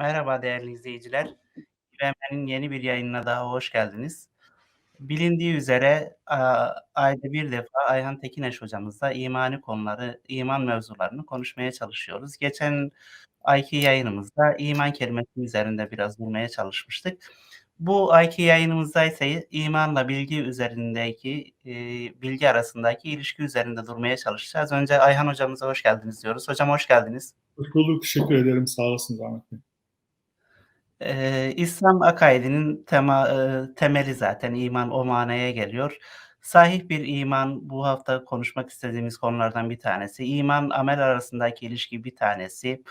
Merhaba değerli izleyiciler. İBM'nin yeni bir yayınına daha hoş geldiniz. Bilindiği üzere, ayda bir defa Ayhan Tekineş hocamızla imani konuları, iman mevzularını konuşmaya çalışıyoruz. Geçen ayki yayınımızda iman kelimesi üzerinde biraz durmaya çalışmıştık. Bu ayki yayınımızda ise imanla bilgi üzerindeki, eee, bilgi arasındaki ilişki üzerinde durmaya çalışacağız. Önce Ayhan hocamıza hoş geldiniz diyoruz. Hocam hoş geldiniz. Hoş bulduk. Teşekkür ederim. Sağ olasınız Ahmet Bey. Eee, İslam akaidinin tema temeli zaten iman o manaya geliyor. Sahih bir iman bu hafta konuşmak istediğimiz konulardan bir tanesi. İman, amel arasındaki ilişki bir tanesi.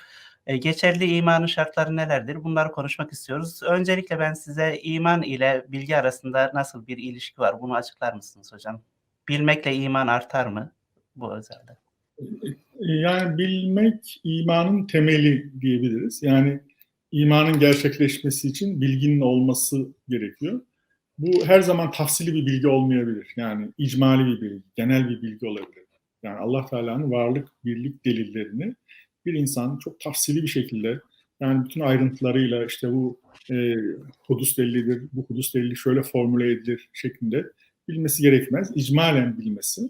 Eee, geçerli imanın şartları nelerdir? Bunları konuşmak istiyoruz. Öncelikle ben size iman ile bilgi arasında nasıl bir ilişki var? Bunu açıklar mısınız hocam? Bilmekle iman artar mı bu özelde? Yani bilmek imanın temeli diyebiliriz. Yani imanın gerçekleşmesi için bilginin olması gerekiyor. Bu her zaman tafsili bir bilgi olmayabilir. Yani icmali bir bilgi, genel bir bilgi olabilir. Yani Allah Teala'nın varlık, birlik delillerini bir insan çok tafsili bir şekilde yani bütün ayrıntılarıyla işte bu e, hudus delilidir, bu hudus delili şöyle formüle edilir şeklinde bilmesi gerekmez. İcmalen bilmesi.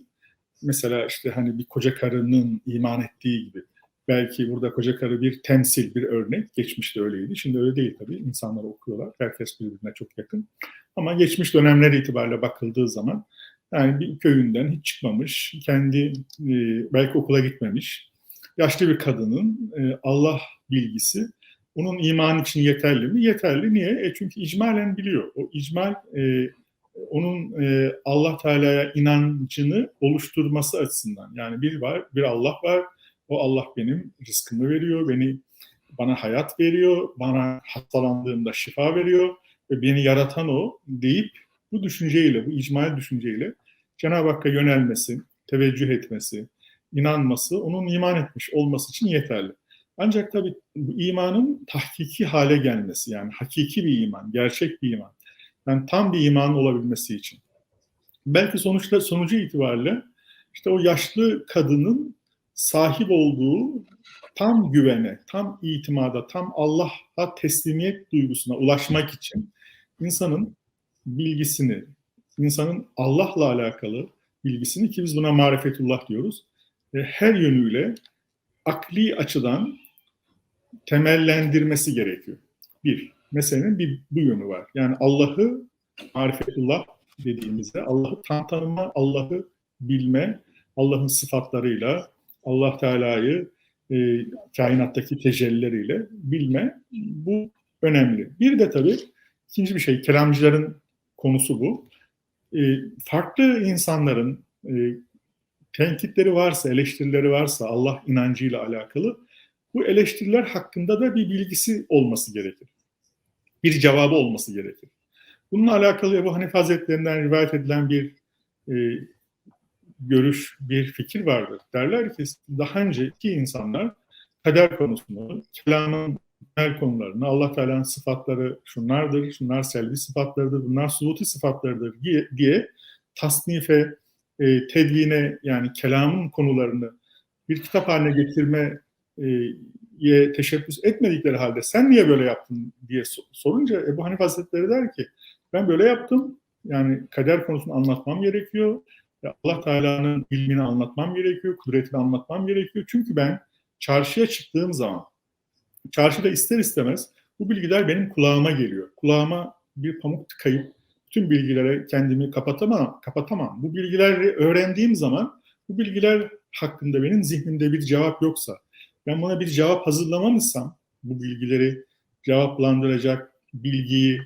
Mesela işte hani bir koca karının iman ettiği gibi belki burada koca karı bir temsil, bir örnek. Geçmişte öyleydi. Şimdi öyle değil tabii. İnsanlar okuyorlar. Herkes birbirine çok yakın. Ama geçmiş dönemler itibariyle bakıldığı zaman yani bir köyünden hiç çıkmamış, kendi e, belki okula gitmemiş, yaşlı bir kadının e, Allah bilgisi onun iman için yeterli mi? Yeterli. Niye? E çünkü icmalen biliyor. O icmal e, onun e, Allah Teala'ya inancını oluşturması açısından. Yani bir var, bir Allah var. O Allah benim rızkımı veriyor, beni bana hayat veriyor, bana hastalandığımda şifa veriyor ve beni yaratan o deyip bu düşünceyle, bu icmal düşünceyle Cenab-ı Hakk'a yönelmesi, teveccüh etmesi, inanması, onun iman etmiş olması için yeterli. Ancak tabii bu imanın tahkiki hale gelmesi yani hakiki bir iman, gerçek bir iman. Yani tam bir iman olabilmesi için. Belki sonuçta sonucu itibariyle işte o yaşlı kadının sahip olduğu tam güvene, tam itimada, tam Allah'a teslimiyet duygusuna ulaşmak için insanın bilgisini, insanın Allah'la alakalı bilgisini ki biz buna marifetullah diyoruz. Her yönüyle akli açıdan temellendirmesi gerekiyor. Bir, meselenin bir bu yönü var. Yani Allah'ı marifetullah dediğimizde Allah'ı tam tanıma, Allah'ı bilme, Allah'ın sıfatlarıyla, Allah Teala'yı e, kainattaki tecellileriyle bilme bu önemli. Bir de tabii ikinci bir şey, kelamcıların konusu bu. E, farklı insanların e, tenkitleri varsa, eleştirileri varsa Allah inancıyla alakalı bu eleştiriler hakkında da bir bilgisi olması gerekir. Bir cevabı olması gerekir. Bununla alakalı Ebu Hanife Hazretlerinden rivayet edilen bir e, görüş, bir fikir vardır. Derler ki daha önceki insanlar kader konusunu, kelamın temel konularını, Allah Teala'nın sıfatları şunlardır, şunlar selvi sıfatlarıdır, bunlar subuti sıfatlarıdır diye tasnife, e, tedvine yani kelamın konularını bir kitap haline getirme ye teşebbüs etmedikleri halde sen niye böyle yaptın diye sorunca Ebu Hanife Hazretleri der ki ben böyle yaptım. Yani kader konusunu anlatmam gerekiyor. Allah Teala'nın ilmini anlatmam gerekiyor, kudretini anlatmam gerekiyor. Çünkü ben çarşıya çıktığım zaman, çarşıda ister istemez bu bilgiler benim kulağıma geliyor. Kulağıma bir pamuk tıkayıp tüm bilgilere kendimi kapatamam, kapatamam. Bu bilgileri öğrendiğim zaman bu bilgiler hakkında benim zihnimde bir cevap yoksa, ben buna bir cevap hazırlamamışsam, bu bilgileri cevaplandıracak bilgiyi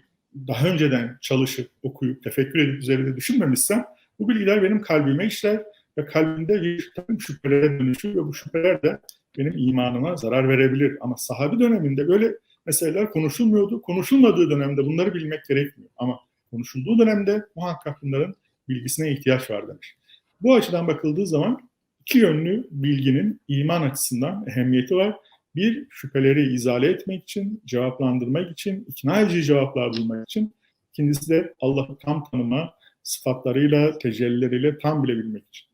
daha önceden çalışıp, okuyup, tefekkür edip üzerinde düşünmemişsem, bu bilgiler benim kalbime işler ve kalbimde bir takım şüphelere dönüşür ve bu şüpheler de benim imanıma zarar verebilir. Ama sahabi döneminde böyle meseleler konuşulmuyordu. Konuşulmadığı dönemde bunları bilmek gerekmiyor. Ama konuşulduğu dönemde muhakkak bunların bilgisine ihtiyaç var demiş. Bu açıdan bakıldığı zaman iki yönlü bilginin iman açısından ehemmiyeti var. Bir, şüpheleri izale etmek için, cevaplandırmak için, ikna edici cevaplar bulmak için. İkincisi de Allah'ı tam tanıma, sıfatlarıyla, tecellileriyle tam bilebilmek için.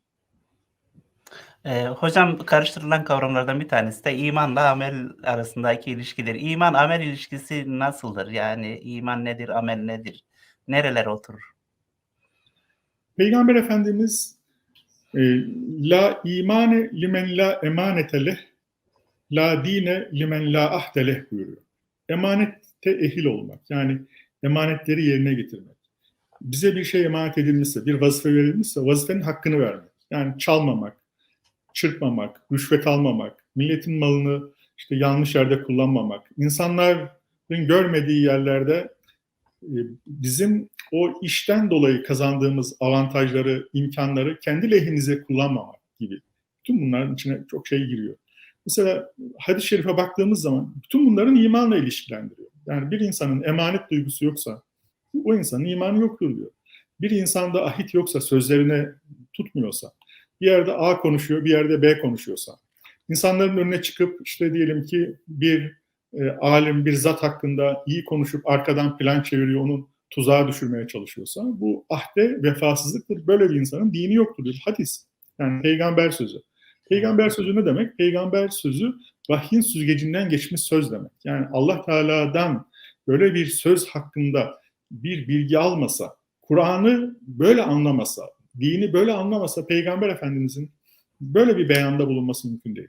Eee, hocam karıştırılan kavramlardan bir tanesi de imanla amel arasındaki ilişkidir. İman amel ilişkisi nasıldır? Yani iman nedir, amel nedir? Nerelere oturur? Peygamber Efendimiz e, la imane limen la emanete leh la dine limen la ahde leh buyuruyor. Emanette ehil olmak yani emanetleri yerine getirmek. Bize bir şey emanet edilmişse, bir vazife verilmişse vazifenin hakkını vermek. Yani çalmamak, çırpmamak, rüşvet almamak, milletin malını işte yanlış yerde kullanmamak, insanların görmediği yerlerde e, bizim o işten dolayı kazandığımız avantajları, imkanları kendi lehinize kullanmamak gibi. Bütün bunların içine çok şey giriyor. Mesela hadis-i şerife baktığımız zaman bütün bunların imanla ilişkilendiriyor. Yani bir insanın emanet duygusu yoksa o insanın imanı yoktur diyor. Bir insanda ahit yoksa, sözlerine tutmuyorsa, bir yerde A konuşuyor, bir yerde B konuşuyorsa, insanların önüne çıkıp işte diyelim ki bir e, alim, bir zat hakkında iyi konuşup arkadan plan çeviriyor, onun tuzağa düşürmeye çalışıyorsa bu ahde vefasızlıktır. Böyle bir insanın dini yoktur diyor. Hadis. Yani peygamber sözü. Peygamber sözü ne demek? Peygamber sözü vahyin süzgecinden geçmiş söz demek. Yani Allah Teala'dan böyle bir söz hakkında bir bilgi almasa, Kur'an'ı böyle anlamasa, dini böyle anlamasa Peygamber Efendimizin böyle bir beyanda bulunması mümkün değil.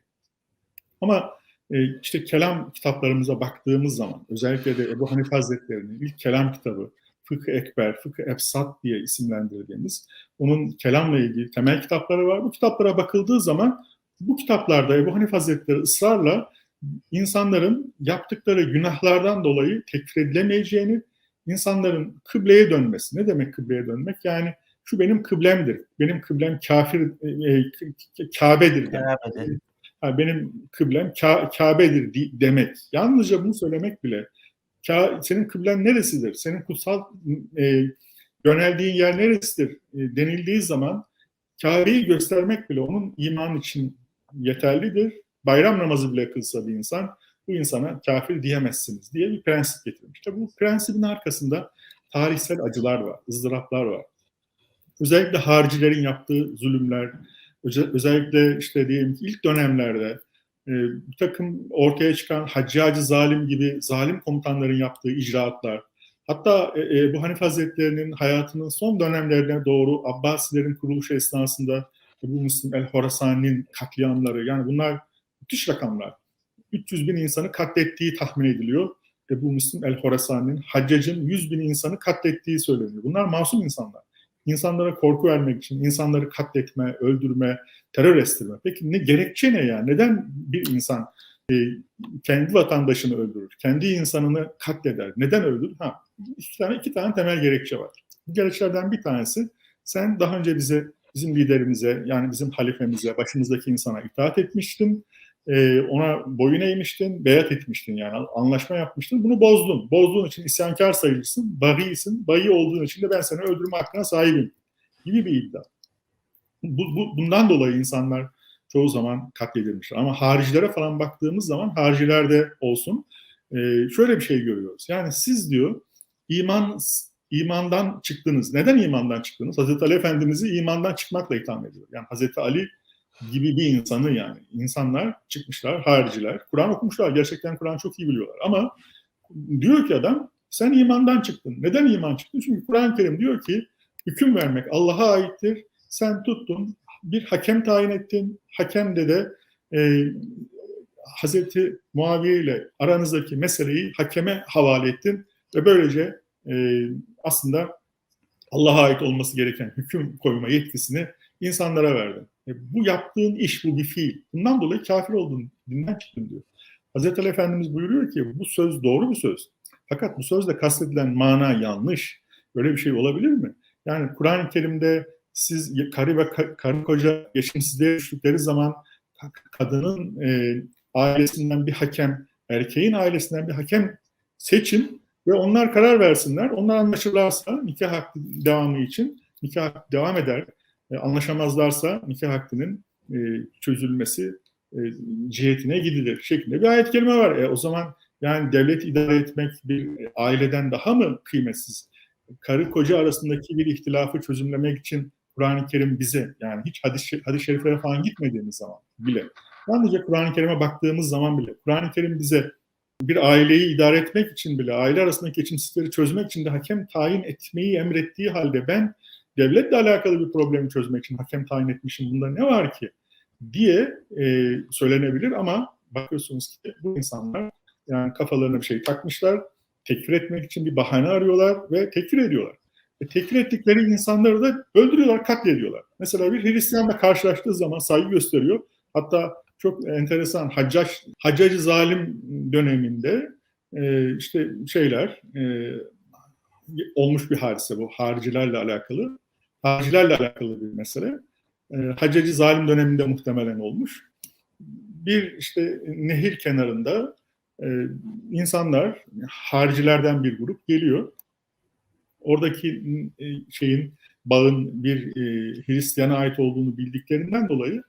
Ama e, işte kelam kitaplarımıza baktığımız zaman özellikle de Ebu Hanife Hazretleri'nin ilk kelam kitabı Fıkıh Ekber, Fıkıh Efsat diye isimlendirdiğimiz onun kelamla ilgili temel kitapları var. Bu kitaplara bakıldığı zaman bu kitaplarda Ebu Hanife Hazretleri ısrarla insanların yaptıkları günahlardan dolayı tekfir edilemeyeceğini, insanların kıbleye dönmesi. Ne demek kıbleye dönmek? Yani şu benim kıblemdir. Benim kıblem kafir, e, Kabe'dir. Demek. Kabe'dir. Yani benim kıblem Ka Kabe'dir demek. Yalnızca bunu söylemek bile Ka senin kıblen neresidir? Senin kutsal e, yöneldiğin yer neresidir? E, denildiği zaman Kabe'yi göstermek bile onun iman için yeterlidir. Bayram namazı bile kılsa bir insan bu insana kafir diyemezsiniz diye bir prensip getirmiş. İşte bu prensibin arkasında tarihsel acılar var, ızdıraplar var. Özellikle haricilerin yaptığı zulümler, özellikle işte diyelim ilk dönemlerde e, bir takım ortaya çıkan Haccacı zalim gibi zalim komutanların yaptığı icraatlar, hatta e, e, bu Hanife Hazretleri'nin hayatının son dönemlerine doğru Abbasilerin kuruluşu esnasında bu Müslim el-Horasani'nin katliamları, yani bunlar müthiş rakamlar. 300 bin insanı katlettiği tahmin ediliyor. Ebu Müslim el-Horasani'nin Haccac'ın 100 bin insanı katlettiği söyleniyor. Bunlar masum insanlar insanlara korku vermek için, insanları katletme, öldürme, terör estirme. Peki ne gerekçe ne ya? Neden bir insan e, kendi vatandaşını öldürür, kendi insanını katleder? Neden öldürür? Ha, iki tane iki tane temel gerekçe var. Bu gerekçelerden bir tanesi sen daha önce bize bizim liderimize yani bizim halifemize, başımızdaki insana itaat etmiştin e, ona boyun eğmiştin, beyat etmiştin yani anlaşma yapmıştın. Bunu bozdun. Bozduğun için isyankar sayılırsın, bagisin. Bagi olduğun için de ben seni öldürme hakkına sahibim gibi bir iddia. Bu, bu, bundan dolayı insanlar çoğu zaman katledilmişler. Ama haricilere falan baktığımız zaman haricilerde olsun e, şöyle bir şey görüyoruz. Yani siz diyor iman imandan çıktınız. Neden imandan çıktınız? Hazreti Ali Efendimiz'i imandan çıkmakla itham ediyor. Yani Hazreti Ali gibi bir insanı yani. İnsanlar çıkmışlar, hariciler. Kur'an okumuşlar. Gerçekten Kur'an çok iyi biliyorlar. Ama diyor ki adam sen imandan çıktın. Neden iman çıktın? Çünkü Kur'an-ı Kerim diyor ki hüküm vermek Allah'a aittir. Sen tuttun, bir hakem tayin ettin. Hakem de de e, Hazreti Muaviye ile aranızdaki meseleyi hakeme havale ettin ve böylece e, aslında Allah'a ait olması gereken hüküm koyma yetkisini insanlara verdin. E, bu yaptığın iş, bu bir fiil. Bundan dolayı kafir oldun, dinden çıktın diyor. Hazreti Ali Efendimiz buyuruyor ki bu söz doğru bir söz. Fakat bu sözde kastedilen mana yanlış. Böyle bir şey olabilir mi? Yani Kur'an-ı Kerim'de siz karı ve karı koca geçimsizliğe düştükleri zaman kadının e, ailesinden bir hakem, erkeğin ailesinden bir hakem seçin ve onlar karar versinler. Onlar anlaşırlarsa nikah devamı için nikah devam eder. E, anlaşamazlarsa nikah hakkının e, çözülmesi e, cihetine gidilir şeklinde bir ayet kelime var. E, o zaman yani devlet idare etmek bir aileden daha mı kıymetsiz? Karı koca arasındaki bir ihtilafı çözümlemek için Kur'an-ı Kerim bize yani hiç hadis, hadis şeriflere falan gitmediğimiz zaman bile sadece Kur'an-ı Kerim'e baktığımız zaman bile Kur'an-ı Kerim bize bir aileyi idare etmek için bile aile arasındaki geçimsizlikleri çözmek için de hakem tayin etmeyi emrettiği halde ben devletle alakalı bir problemi çözmek için hakem tayin etmişim bunda ne var ki diye e, söylenebilir ama bakıyorsunuz ki bu insanlar yani kafalarına bir şey takmışlar tekfir etmek için bir bahane arıyorlar ve tekfir ediyorlar. E, tekfir ettikleri insanları da öldürüyorlar, katlediyorlar. Mesela bir Hristiyanla karşılaştığı zaman saygı gösteriyor. Hatta çok enteresan Haccac, Haccacı zalim döneminde e, işte şeyler e, olmuş bir hadise bu haricilerle alakalı. Haricilerle alakalı bir mesele. E, Haccacı zalim döneminde muhtemelen olmuş. Bir işte nehir kenarında e, insanlar haricilerden bir grup geliyor. Oradaki e, şeyin bağın bir e, Hristiyana ait olduğunu bildiklerinden dolayı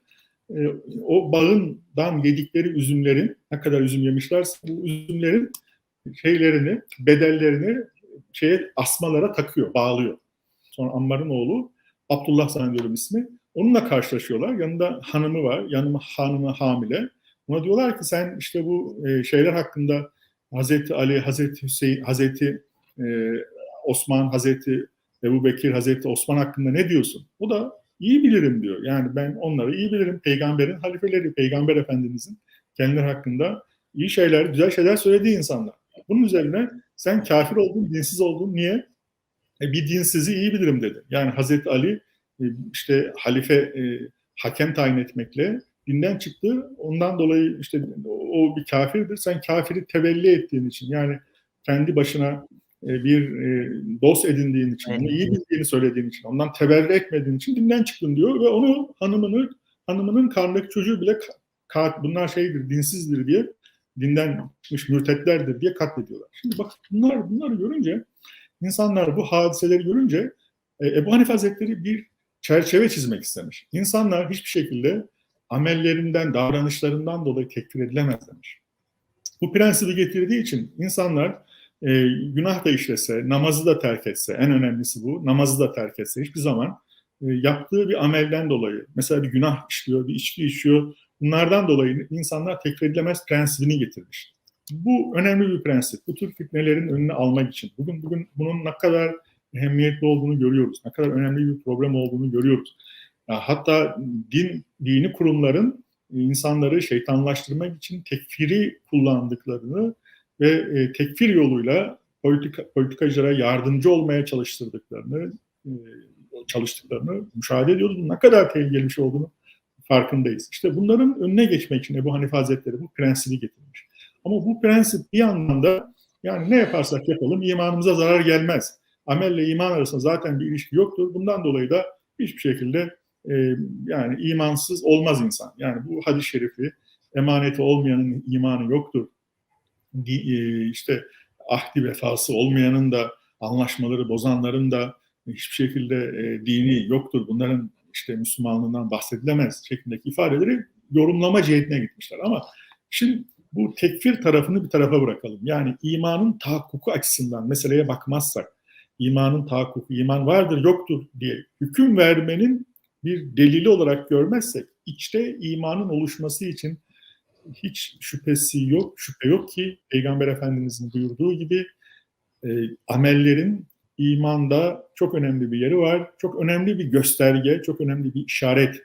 e, o bağından yedikleri üzümlerin ne kadar üzüm yemişlerse bu üzümlerin şeylerini, bedellerini şeye asmalara takıyor, bağlıyor. Sonra Ammar'ın oğlu Abdullah zannediyorum ismi. Onunla karşılaşıyorlar. Yanında hanımı var. Yanıma hanımı hamile. Ona diyorlar ki sen işte bu e, şeyler hakkında Hazreti Ali, Hazreti Hüseyin, Hazreti e, Osman, Hazreti Ebu Bekir, Hazreti Osman hakkında ne diyorsun? O da iyi bilirim diyor. Yani ben onları iyi bilirim. Peygamberin halifeleri, Peygamber Efendimizin kendileri hakkında iyi şeyler, güzel şeyler söylediği insanlar. Bunun üzerine sen kafir oldun, dinsiz oldun. Niye? E, bir dinsizi iyi bilirim dedi. Yani Hazreti Ali e, işte halife e, hakem tayin etmekle dinden çıktı. Ondan dolayı işte o bir kafirdir. Sen kafiri tevelli ettiğin için yani kendi başına bir dost edindiğin için, onu iyi bildiğini söylediğin için, ondan teberri etmediğin için dinden çıktın diyor ve onu hanımını hanımının karnındaki çocuğu bile bunlar şeydir, dinsizdir diye dinden çıkmış mürtetlerdir diye katlediyorlar. Şimdi bak bunlar bunları görünce insanlar bu hadiseleri görünce Ebu Hanife Hazretleri bir çerçeve çizmek istemiş. İnsanlar hiçbir şekilde amellerinden, davranışlarından dolayı tekfir edilemez demiş. Bu prensibi getirdiği için insanlar e, günah da işlese, namazı da terk etse, en önemlisi bu, namazı da terk etse hiçbir zaman e, yaptığı bir amelden dolayı, mesela bir günah işliyor, bir içki içiyor, bunlardan dolayı insanlar tekfir edilemez prensibini getirmiş. Bu önemli bir prensip. Bu tür fitnelerin önüne almak için. Bugün bugün bunun ne kadar ehemmiyetli olduğunu görüyoruz. Ne kadar önemli bir problem olduğunu görüyoruz. Hatta din dini kurumların insanları şeytanlaştırmak için tekfiri kullandıklarını ve e, tekfir yoluyla politika, politikacılara yardımcı olmaya çalıştırdıklarını e, çalıştıklarını müşahede ediyoruz. Ne kadar tehlikeli bir şey olduğunu farkındayız. İşte bunların önüne geçmek için Ebu Hanife Hazretleri bu prensibi getirmiş. Ama bu prensip bir yandan da yani ne yaparsak yapalım imanımıza zarar gelmez. Amelle iman arasında zaten bir ilişki yoktur. Bundan dolayı da hiçbir şekilde e, yani imansız olmaz insan. Yani bu hadis-i şerifi emaneti olmayanın imanı yoktur. E, işte ahdi vefası olmayanın da anlaşmaları bozanların da hiçbir şekilde e, dini yoktur. Bunların işte Müslümanlığından bahsedilemez şeklindeki ifadeleri yorumlama cihetine gitmişler. Ama şimdi bu tekfir tarafını bir tarafa bırakalım. Yani imanın tahakkuku açısından meseleye bakmazsak, imanın tahakkuku, iman vardır yoktur diye hüküm vermenin bir delili olarak görmezsek içte imanın oluşması için hiç şüphesi yok, şüphe yok ki Peygamber Efendimizin buyurduğu gibi e, amellerin imanda çok önemli bir yeri var. Çok önemli bir gösterge, çok önemli bir işaret.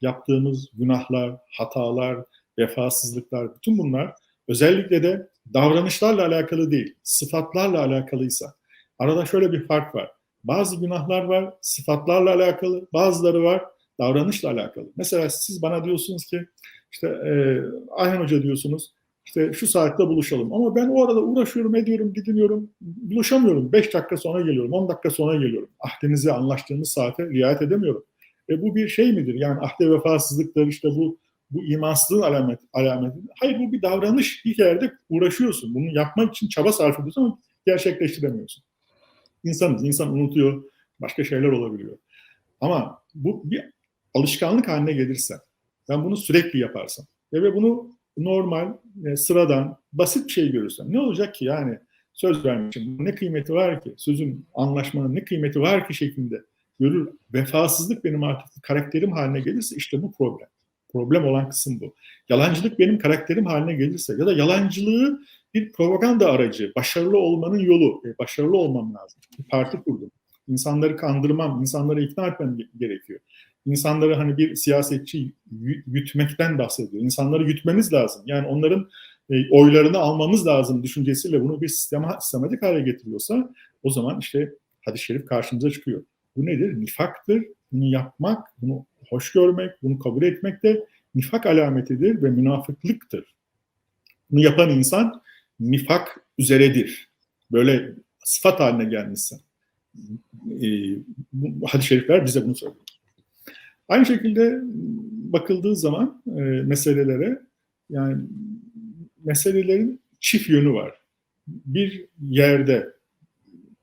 Yaptığımız günahlar, hatalar, vefasızlıklar, bütün bunlar özellikle de davranışlarla alakalı değil, sıfatlarla alakalıysa. Arada şöyle bir fark var. Bazı günahlar var sıfatlarla alakalı, bazıları var davranışla alakalı. Mesela siz bana diyorsunuz ki işte e, Ayhan Hoca diyorsunuz işte şu saatte buluşalım. Ama ben o arada uğraşıyorum, ediyorum, gidiniyorum, buluşamıyorum. 5 dakika sonra geliyorum, 10 dakika sonra geliyorum. Ahdimize, anlaştığımız saate riayet edemiyorum. E bu bir şey midir? Yani ahde vefasızlıktır, işte bu bu imansızlığın alamet, alameti. Hayır bu bir davranış. Bir yerde uğraşıyorsun. Bunu yapmak için çaba sarf ediyorsun ama gerçekleştiremiyorsun. İnsanız. insan unutuyor. Başka şeyler olabiliyor. Ama bu bir alışkanlık haline gelirse, ben bunu sürekli yaparsam ve bunu normal, e, sıradan, basit bir şey görürsem ne olacak ki yani söz vermişim ne kıymeti var ki, sözün, anlaşmanın ne kıymeti var ki şeklinde görür. Vefasızlık benim artık karakterim haline gelirse işte bu problem. Problem olan kısım bu. Yalancılık benim karakterim haline gelirse ya da yalancılığı bir propaganda aracı, başarılı olmanın yolu, e, başarılı olmam lazım. Bir parti kurdum. İnsanları kandırmam, insanları ikna etmem gerekiyor. İnsanları hani bir siyasetçi yutmekten bahsediyor. İnsanları yutmemiz lazım. Yani onların e, oylarını almamız lazım düşüncesiyle bunu bir sistema, sistematik hale getiriyorsa o zaman işte hadis-i şerif karşımıza çıkıyor. Bu nedir? Nifaktır. Bunu yapmak, bunu hoş görmek, bunu kabul etmek de nifak alametidir ve münafıklıktır. Bunu yapan insan nifak üzeredir. Böyle sıfat haline gelmişse. Ee, hadis-i şerifler bize bunu söylüyor. Aynı şekilde bakıldığı zaman e, meselelere yani meselelerin çift yönü var. Bir yerde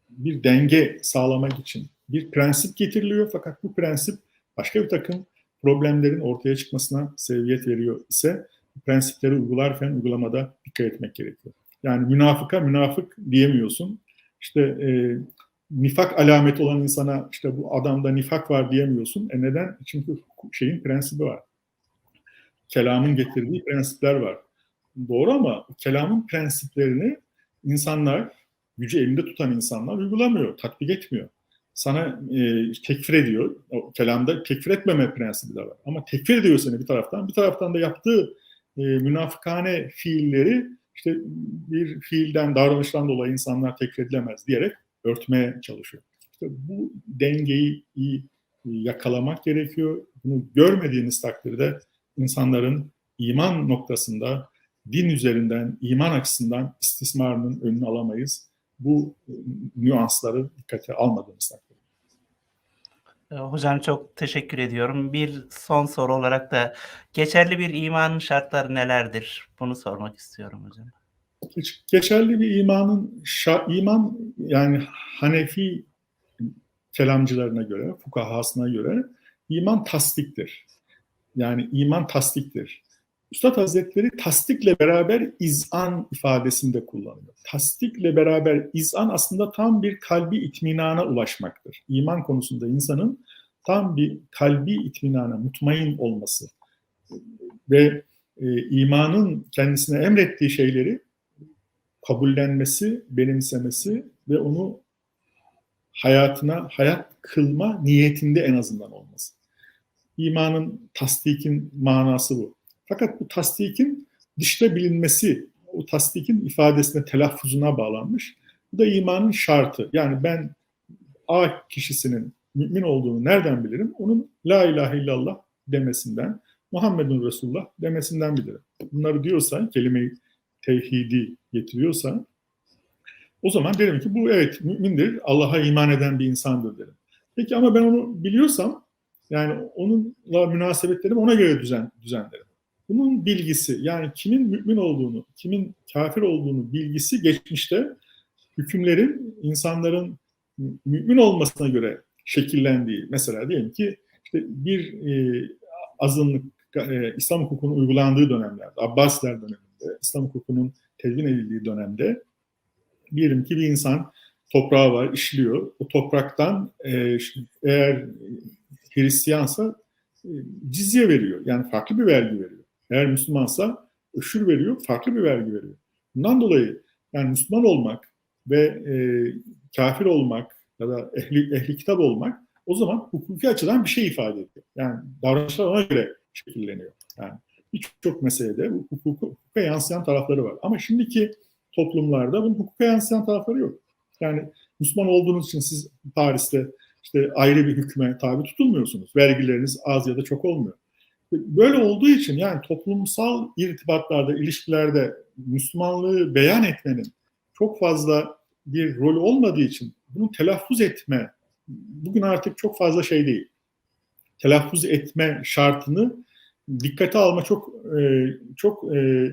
bir denge sağlamak için bir prensip getiriliyor fakat bu prensip başka bir takım problemlerin ortaya çıkmasına sebebiyet veriyor ise prensipleri uygularken uygulamada dikkat etmek gerekiyor. Yani münafıka münafık diyemiyorsun. İşte e, nifak alameti olan insana işte bu adamda nifak var diyemiyorsun. E neden? Çünkü şeyin prensibi var. Kelamın getirdiği prensipler var. Doğru ama kelamın prensiplerini insanlar, gücü elinde tutan insanlar uygulamıyor, tatbik etmiyor. Sana e, tekfir ediyor. O kelamda tekfir etmeme prensibi de var. Ama tekfir ediyor seni bir taraftan. Bir taraftan da yaptığı e, münafıkane fiilleri işte bir fiilden, davranıştan dolayı insanlar tekfir edilemez diyerek örtmeye çalışıyor. İşte bu dengeyi iyi yakalamak gerekiyor. Bunu görmediğiniz takdirde insanların iman noktasında din üzerinden, iman açısından istismarının önünü alamayız. Bu e, nüansları dikkate almadığımız takdirde. E, hocam çok teşekkür ediyorum. Bir son soru olarak da geçerli bir imanın şartları nelerdir? Bunu sormak istiyorum hocam. Geçerli bir imanın iman yani Hanefi kelamcılarına göre, fukahasına göre iman tasdiktir. Yani iman tasdiktir. Üstad Hazretleri tasdikle beraber izan ifadesinde kullanıyor. Tasdikle beraber izan aslında tam bir kalbi itminana ulaşmaktır. İman konusunda insanın tam bir kalbi itminana, mutmain olması ve e, imanın kendisine emrettiği şeyleri kabullenmesi, benimsemesi ve onu hayatına hayat kılma niyetinde en azından olması. İmanın, tasdikin manası bu. Fakat bu tasdikin dışta bilinmesi, o tasdikin ifadesine, telaffuzuna bağlanmış. Bu da imanın şartı. Yani ben A kişisinin mümin olduğunu nereden bilirim? Onun La ilahe illallah demesinden, Muhammedun Resulullah demesinden bilirim. Bunları diyorsa, kelime-i tevhidi getiriyorsa, o zaman derim ki bu evet mümindir, Allah'a iman eden bir insandır derim. Peki ama ben onu biliyorsam, yani onunla münasebetlerimi ona göre düzen, düzenlerim. Bunun bilgisi yani kimin mümin olduğunu, kimin kafir olduğunu bilgisi geçmişte hükümlerin insanların mümin olmasına göre şekillendiği. Mesela diyelim ki işte bir e, azınlık e, İslam hukukunun uygulandığı dönemlerde, Abbasiler döneminde, İslam hukukunun tedvin edildiği dönemde diyelim ki bir insan toprağı var, işliyor. O topraktan e, eğer Hristiyansa e, cizye veriyor. Yani farklı bir vergi veriyor. Eğer Müslümansa öşür veriyor, farklı bir vergi veriyor. Bundan dolayı yani Müslüman olmak ve e, kafir olmak ya da ehli, ehli kitap olmak o zaman hukuki açıdan bir şey ifade ediyor. Yani davranışlar ona göre şekilleniyor. Yani birçok meselede bu hukuka, hukuka yansıyan tarafları var. Ama şimdiki toplumlarda bunun hukuka yansıyan tarafları yok. Yani Müslüman olduğunuz için siz Paris'te işte ayrı bir hükme tabi tutulmuyorsunuz. Vergileriniz az ya da çok olmuyor. Böyle olduğu için yani toplumsal irtibatlarda, ilişkilerde Müslümanlığı beyan etmenin çok fazla bir rol olmadığı için bunu telaffuz etme bugün artık çok fazla şey değil. Telaffuz etme şartını dikkate alma çok e, çok e,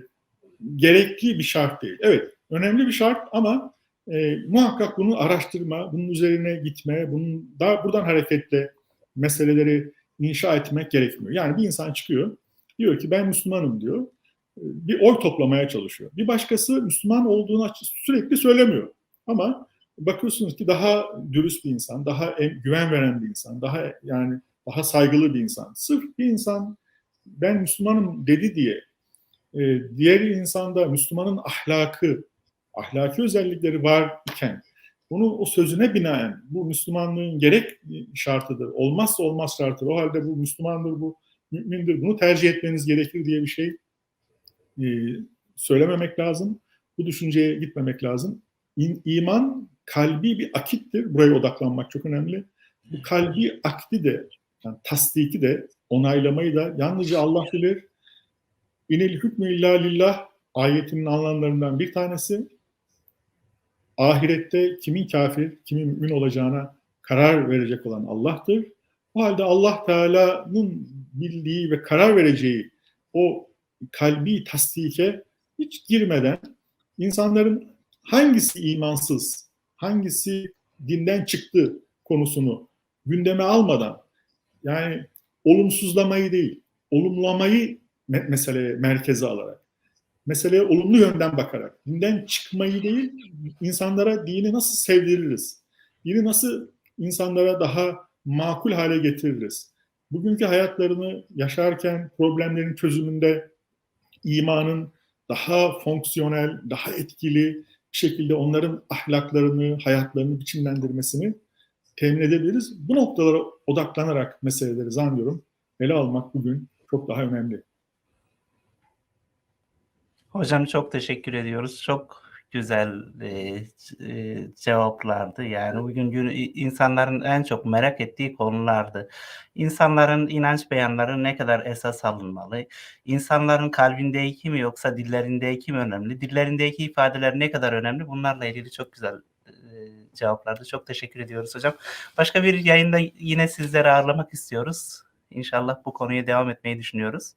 gerekli bir şart değil. Evet, önemli bir şart ama e, muhakkak bunu araştırma, bunun üzerine gitme, bunun daha buradan hareketle meseleleri inşa etmek gerekmiyor. Yani bir insan çıkıyor, diyor ki ben Müslümanım diyor. Bir oy toplamaya çalışıyor. Bir başkası Müslüman olduğunu sürekli söylemiyor. Ama bakıyorsunuz ki daha dürüst bir insan, daha güven veren bir insan, daha yani daha saygılı bir insan. Sırf bir insan ben Müslümanım dedi diye e, diğer insanda Müslümanın ahlakı, ahlaki özellikleri var iken bunu o sözüne binaen bu Müslümanlığın gerek şartıdır, olmazsa olmaz şartıdır. O halde bu Müslümandır, bu mümindir. Bunu tercih etmeniz gerekir diye bir şey e, söylememek lazım. Bu düşünceye gitmemek lazım. İman kalbi bir akittir. Buraya odaklanmak çok önemli. Bu kalbi akdi de, yani tasdiki de, onaylamayı da yalnızca Allah bilir. İnil hükmü illa lillah ayetinin anlamlarından bir tanesi. Ahirette kimin kafir, kimin mümin olacağına karar verecek olan Allah'tır. O halde Allah Teala'nın bildiği ve karar vereceği o kalbi tasdike hiç girmeden insanların hangisi imansız, hangisi dinden çıktı konusunu gündeme almadan yani olumsuzlamayı değil, olumlamayı me- meseleye merkeze alarak, meseleye olumlu yönden bakarak, dinden çıkmayı değil, insanlara dini nasıl sevdiririz, dini nasıl insanlara daha makul hale getiririz. Bugünkü hayatlarını yaşarken problemlerin çözümünde imanın daha fonksiyonel, daha etkili bir şekilde onların ahlaklarını, hayatlarını biçimlendirmesini temin edebiliriz. Bu noktalara odaklanarak meseleleri zannediyorum ele almak bugün çok daha önemli. Hocam çok teşekkür ediyoruz. Çok güzel e, e, cevaplardı. Yani bugün gün, insanların en çok merak ettiği konulardı. İnsanların inanç beyanları ne kadar esas alınmalı? İnsanların kalbindeki mi yoksa dillerindeki mi önemli? Dillerindeki ifadeler ne kadar önemli? Bunlarla ilgili çok güzel cevaplardı. Çok teşekkür ediyoruz hocam. Başka bir yayında yine sizleri ağırlamak istiyoruz. İnşallah bu konuya devam etmeyi düşünüyoruz.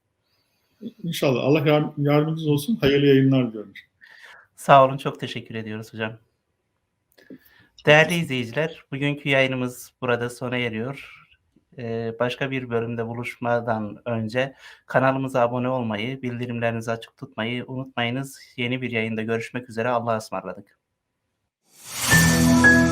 İnşallah. Allah yar- yardımcınız olsun. Hayırlı yayınlar diliyorum. Sağ olun, çok teşekkür ediyoruz hocam. Değerli izleyiciler, bugünkü yayınımız burada sona eriyor. Ee, başka bir bölümde buluşmadan önce kanalımıza abone olmayı, bildirimlerinizi açık tutmayı unutmayınız. Yeni bir yayında görüşmek üzere. Allah'a ısmarladık. Thank you.